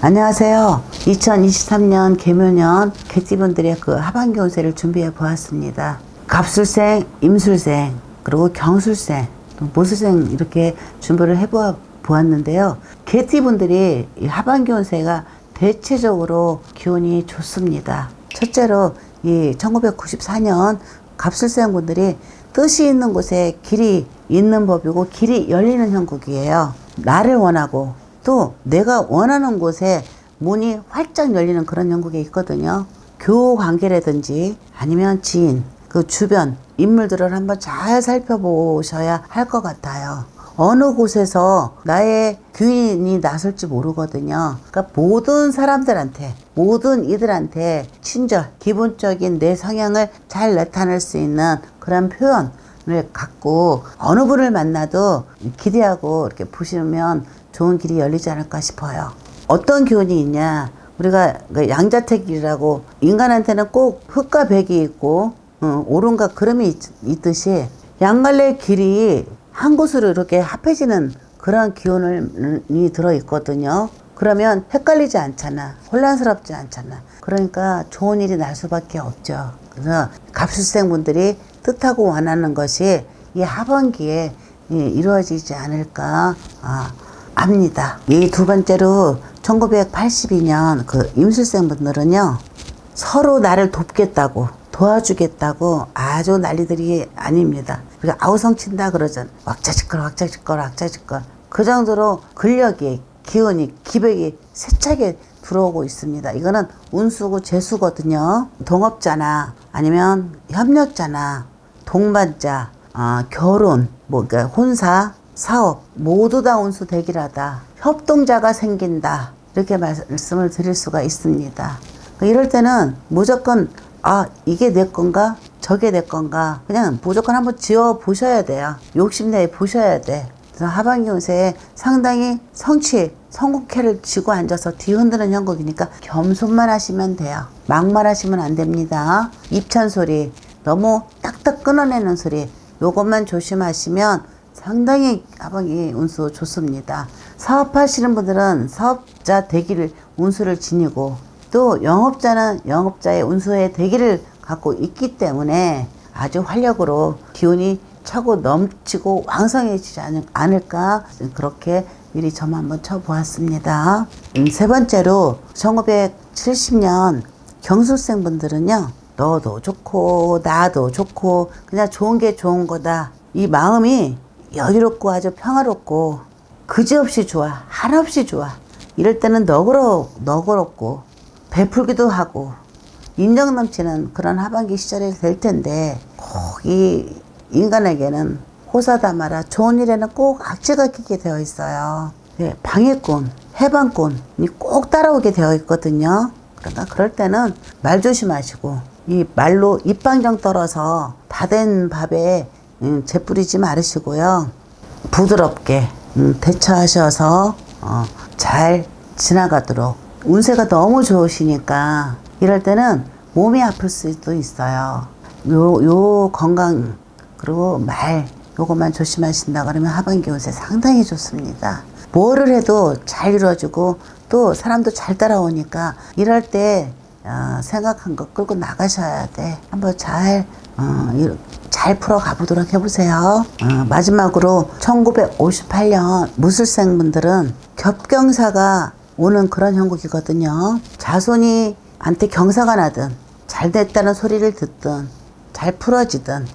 안녕하세요. 2023년 개묘년 개띠분들의 그 하반기 운세를 준비해 보았습니다. 갑술생, 임술생, 그리고 경술생, 또 모술생 이렇게 준비를 해 보았는데요. 개띠분들이 이 하반기 운세가 대체적으로 기운이 좋습니다. 첫째로 이 1994년 갑술생 분들이 뜻이 있는 곳에 길이 있는 법이고 길이 열리는 형국이에요. 나를 원하고 또 내가 원하는 곳에 문이 활짝 열리는 그런 형국에 있거든요. 교우 관계라든지 아니면 지인, 그 주변 인물들을 한번 잘 살펴보셔야 할 것 같아요. 어느 곳에서 나의 귀인이 나설지 모르거든요. 그러니까 모든 사람들한테, 모든 이들한테 친절, 기본적인 내 성향을 잘 나타낼 수 있는 그런 표현 을 갖고 어느 분을 만나도 기대하고 이렇게 보시면 좋은 길이 열리지 않을까 싶어요. 어떤 기운이 있냐? 우리가 그 양자택일이라고 인간한테는 꼭 흙과 백이 있고 어, 오름과 그름이 있, 있듯이 양갈래 길이 한 곳으로 이렇게 합해지는 그런 기운이 들어 있거든요. 그러면 헷갈리지 않잖아. 혼란스럽지 않잖아. 그러니까 좋은 일이 날 수밖에 없죠. 그래서 갑술생 분들이 뜻하고 원하는 것이 이 하반기에 이 이루어지지 않을까 아, 압니다. 이 두 번째로 1982년 그 임술생 분들은요 서로 나를 돕겠다고 도와주겠다고 아주 난리들이 아닙니다. 우리가 아우성 친다 그러잖아. 왁자지껄 왁자지껄 왁자지껄 그 정도로 근력이 기운이 기백이 세차게 들어오고 있습니다. 이거는 운수고 재수거든요. 동업자나 아니면 협력자나 동반자, 아, 결혼, 뭐 그러니까 혼사, 사업 모두 다 운수 대기라다. 협동자가 생긴다. 이렇게 말씀을 드릴 수가 있습니다. 이럴 때는 무조건 아 이게 내 건가 저게 내 건가 그냥 무조건 한번 지어 보셔야 돼요 욕심내에 보셔야 돼 하반기 운세에 상당히 성취 성국회를 쥐고 앉아서 뒤흔드는 형국이니까 겸손만 하시면 돼요 막말 하시면 안 됩니다 입찬 소리 너무 딱딱 끊어내는 소리 요것만 조심하시면 상당히 하반기 운수 좋습니다 사업하시는 분들은 사업자 되기를 운수를 지니고 또 영업자는 영업자의 운수의 대기를 갖고 있기 때문에 아주 활력으로 기운이 차고 넘치고 왕성해지지 않을까 그렇게 미리 점 한번 쳐보았습니다. 음, 세 번째로 1970년 경술생 분들은요 너도 좋고 나도 좋고 그냥 좋은 게 좋은 거다 이 마음이 여유롭고 아주 평화롭고 그지없이 좋아 한없이 좋아 이럴 때는 너그러 너그럽고 베풀기도 하고 인정 넘치는 그런 하반기 시절이 될 텐데 꼭 이 인간에게는 호사다마라 좋은 일에는 꼭 악재가 끼게 되어 있어요. 네, 방해꾼, 해방꾼이 꼭 따라오게 되어 있거든요. 그러니까 그럴 때는 말 조심하시고 이 말로 입방정 떨어서 다 된 밥에 음, 재뿌리지 말으시고요. 부드럽게 음, 대처하셔서 어, 잘 지나가도록 운세가 너무 좋으시니까 이럴 때는 몸이 아플 수도 있어요. 요, 요 건강, 그리고 말, 요것만 조심하신다 그러면 하반기 운세 상당히 좋습니다. 뭐를 해도 잘 이루어지고 또 사람도 잘 따라오니까 이럴 때 어, 생각한 거 끌고 나가셔야 돼. 한번 잘, 어, 잘 풀어 가 보도록 해보세요. 어, 마지막으로 1958년 무술생 분들은 겹경사가 오는 그런 형국이거든요. 자손이 한테 경사가 나든 잘 됐다는 소리를 듣든 잘 풀어지든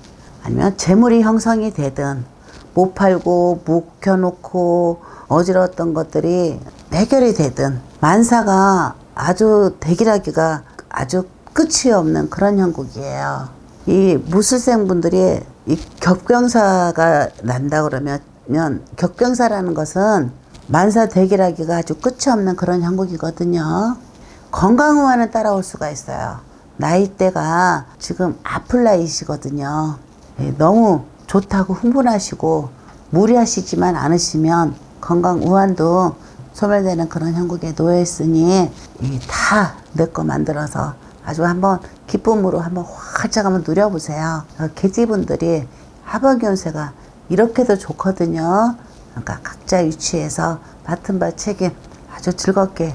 아니면 재물이 형성이 되든 못 팔고 묵혀놓고 어지러웠던 것들이 해결이 되든 만사가 아주 대기라기가 아주 끝이 없는 그런 형국이에요. 이 무술생 분들이 이 격병사가 난다 그러면 격병사라는 것은 만사 대기라기가 아주 끝이 없는 그런 형국이거든요. 건강의와는 따라올 수가 있어요. 나이대가 지금 아플 나이시거든요. 예, 너무 좋다고 흥분하시고 무리하시지만 않으시면 건강 우환도 소멸되는 그런 형국에 놓여 있으니 다 내 거 만들어서 아주 한번 기쁨으로 한번 활짝 한번 누려보세요. 개지분들이 하반기 운세가 이렇게도 좋거든요. 그러니까 각자 위치에서 맡은 바 책임 아주 즐겁게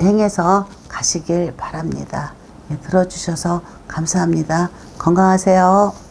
행해서 가시길 바랍니다. 예, 들어주셔서 감사합니다. 건강하세요.